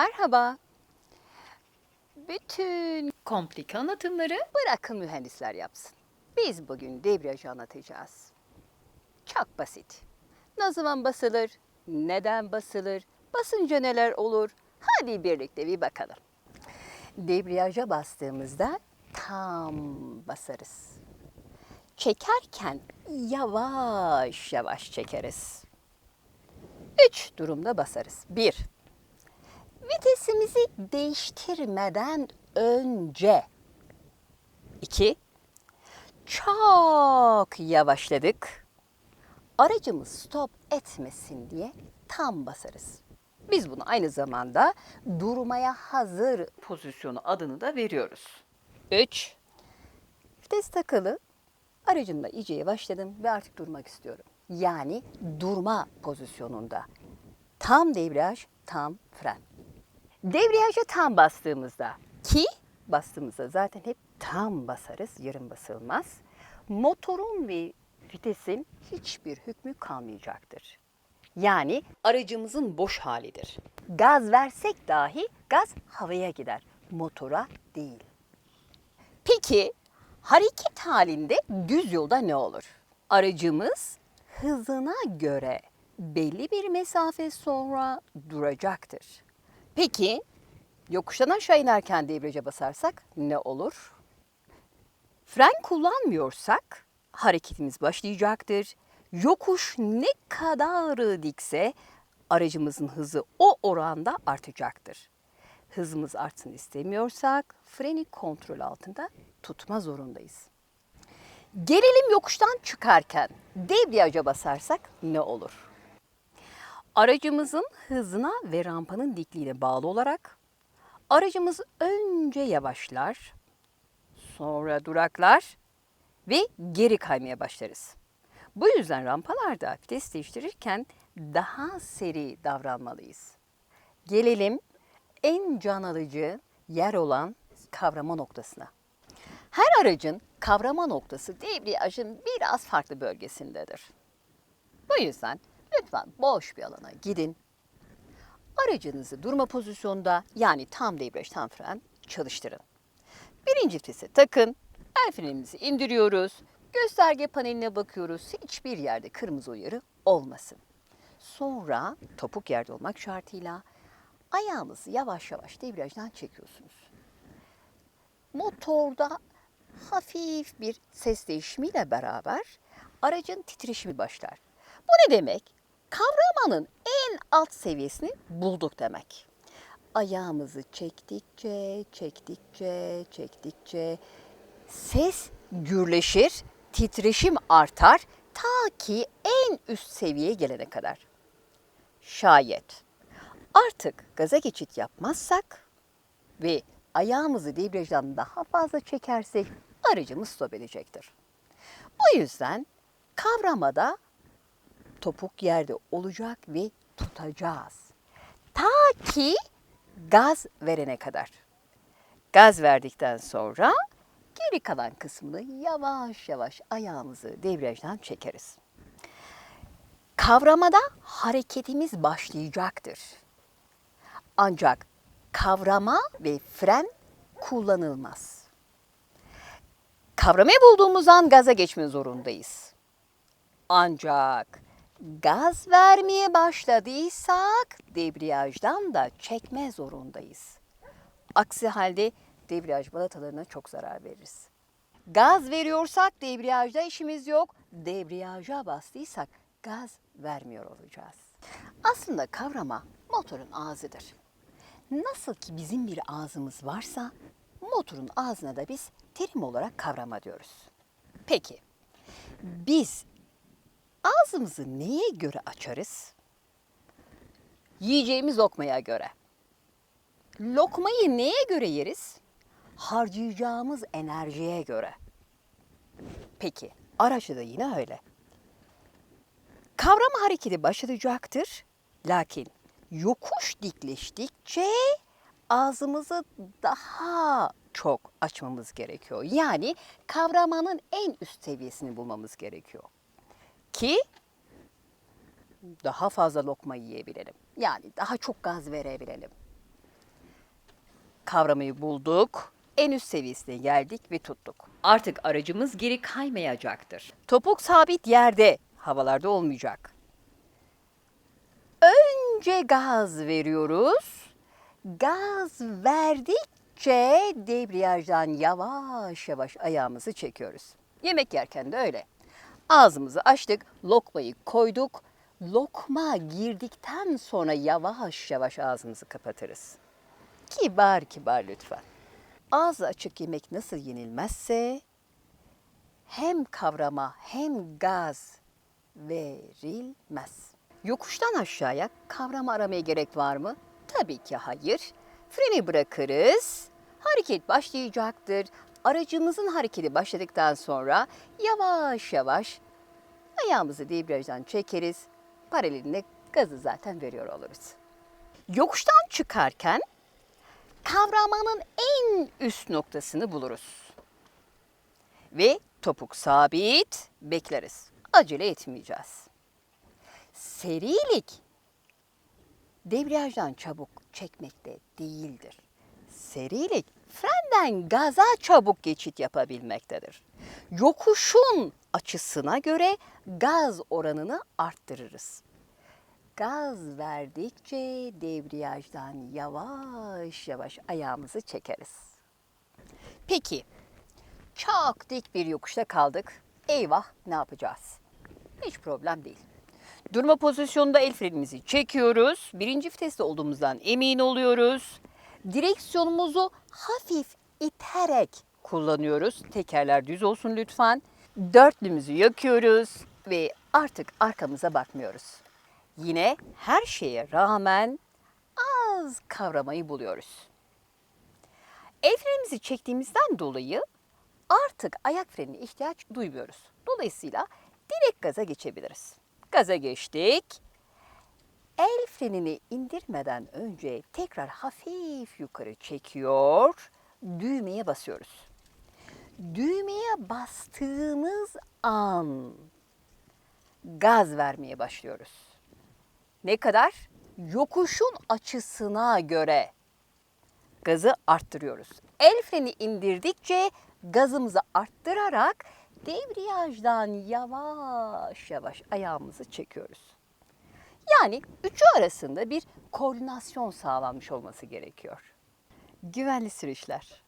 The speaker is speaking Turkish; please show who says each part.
Speaker 1: Merhaba. Bütün
Speaker 2: Komplike anlatımları
Speaker 1: bırakın mühendisler yapsın. Biz bugün debriyajı anlatacağız. Çok basit. Ne zaman basılır? Neden basılır? Basınca neler olur? Hadi birlikte bir bakalım. Debriyaja bastığımızda tam basarız. Çekerken yavaş yavaş çekeriz. Üç durumda basarız. Bir, vitesimizi değiştirmeden önce. İki, çok yavaşladık. Aracımız stop etmesin diye tam basarız. Biz bunu aynı zamanda durmaya hazır
Speaker 2: pozisyonu adını da veriyoruz.
Speaker 1: 3. Vites takılı. Aracımda iyice yavaşladım ve artık durmak istiyorum. Yani durma pozisyonunda. Tam debriyaj, tam fren. Debriyaja tam bastığımızda ki bastığımızda zaten hep tam basarız, yarım basılmaz. Motorun ve vitesin hiçbir hükmü kalmayacaktır. Yani aracımızın boş halidir. Gaz versek dahi gaz havaya gider, motora değil. Peki hareket halinde düz yolda ne olur? Aracımız hızına göre belli bir mesafe sonra duracaktır. Peki yokuştan aşağı inerken debriyaja basarsak ne olur? Fren kullanmıyorsak hareketimiz başlayacaktır. Yokuş ne kadar dikse aracımızın hızı o oranda artacaktır. Hızımız artsın istemiyorsak freni kontrol altında tutma zorundayız. Gelelim yokuştan çıkarken debriyaja basarsak ne olur? Aracımızın hızına ve rampanın dikliğine bağlı olarak aracımız önce yavaşlar, sonra duraklar ve geri kaymaya başlarız. Bu yüzden rampalarda vites değiştirirken daha seri davranmalıyız. Gelelim en can alıcı yer olan kavrama noktasına. Her aracın kavrama noktası debriyajın biraz farklı bölgesindedir. Bu yüzden lütfen boş bir alana gidin. Aracınızı durma pozisyonda yani tam debriyaj tam fren çalıştırın. Birinci vitese takın. El frenimizi indiriyoruz. Gösterge paneline bakıyoruz. Hiçbir yerde kırmızı uyarı olmasın. Sonra topuk yerde olmak şartıyla ayağınızı yavaş yavaş debriyajdan çekiyorsunuz. Motorda hafif bir ses değişimiyle beraber aracın titreşimi başlar. Bu ne demek? Kavramanın en alt seviyesini bulduk demek. Ayağımızı çektikçe, çektikçe, çektikçe ses gürleşir, titreşim artar ta ki en üst seviyeye gelene kadar. Şayet artık gaza geçit yapmazsak ve ayağımızı debriyajdan daha fazla çekersek aracımız stop edecektir. Bu yüzden kavramada topuk yerde olacak ve tutacağız. Ta ki gaz verene kadar. Gaz verdikten sonra geri kalan kısmını yavaş yavaş ayağımızı debriyajdan çekeriz. Kavramada hareketimiz başlayacaktır. Ancak kavrama ve fren kullanılmaz. Kavramayı bulduğumuz an gaza geçme zorundayız. Ancak gaz vermeye başladıysak debriyajdan da çekme zorundayız. Aksi halde debriyaj balatalarına çok zarar veririz. Gaz veriyorsak debriyajda işimiz yok. Debriyaja bastıysak gaz vermiyor olacağız. Aslında kavrama motorun ağzıdır. Nasıl ki bizim bir ağzımız varsa motorun ağzına da biz terim olarak kavrama diyoruz. Peki biz ağzımızı neye göre açarız? Yiyeceğimiz lokmaya göre. Lokmayı neye göre yeriz? Harcayacağımız enerjiye göre. Peki araçta da yine öyle. Kavrama hareketi başlayacaktır. Lakin yokuş dikleştikçe ağzımızı daha çok açmamız gerekiyor. Yani kavramanın en üst seviyesini bulmamız gerekiyor. Ki daha fazla lokma yiyebilelim. Yani daha çok gaz verebilelim. kavramayı bulduk. En üst seviyesine geldik ve tuttuk.
Speaker 2: Artık aracımız geri kaymayacaktır.
Speaker 1: Topuk sabit yerde, havalarda olmayacak. Önce gaz veriyoruz. Gaz verdikçe debriyajdan yavaş yavaş ayağımızı çekiyoruz. Yemek yerken de öyle. Ağzımızı açtık, lokmayı koyduk. Lokma girdikten sonra yavaş yavaş ağzımızı kapatırız. Kibar kibar lütfen. Ağzı açık yemek nasıl yenilmezse hem kavrama hem gaz verilmez. Yokuştan aşağıya kavrama aramaya gerek var mı? Tabii ki hayır. Freni bırakırız. Hareket başlayacaktır. Aracımızın hareketi başladıktan sonra yavaş yavaş ayağımızı debriyajdan çekeriz. Paralelinde gazı zaten veriyor oluruz. Yokuştan çıkarken kavramanın en üst noktasını buluruz ve topuk sabit bekleriz. Acele etmeyeceğiz. Serilik debriyajdan çabuk çekmekte değildir. Serilik frenden gaza çabuk geçit yapabilmektedir. Yokuşun açısına göre gaz oranını arttırırız. Gaz verdikçe debriyajdan yavaş yavaş ayağımızı çekeriz. Peki çok dik bir yokuşta kaldık. Eyvah ne yapacağız? Hiç problem değil. Durma pozisyonunda el frenimizi çekiyoruz. Birinci viteste olduğumuzdan emin oluyoruz. Direksiyonumuzu hafif iterek kullanıyoruz. Tekerler düz olsun lütfen. Dörtlümüzü yakıyoruz ve artık arkamıza bakmıyoruz. Yine her şeye rağmen az kavramayı buluyoruz. El frenimizi çektiğimizden dolayı artık ayak frenine ihtiyaç duymuyoruz. Dolayısıyla direkt gaza geçebiliriz. Gaza geçtik. El frenini indirmeden önce tekrar hafif yukarı çekiyor. Düğmeye basıyoruz. Düğmeye bastığımız an gaz vermeye başlıyoruz. Ne kadar? Yokuşun açısına göre gazı arttırıyoruz. El freni indirdikçe gazımızı arttırarak debriyajdan yavaş yavaş ayağımızı çekiyoruz. Yani üçü arasında bir koordinasyon sağlanmış olması gerekiyor. Güvenli sürüşler.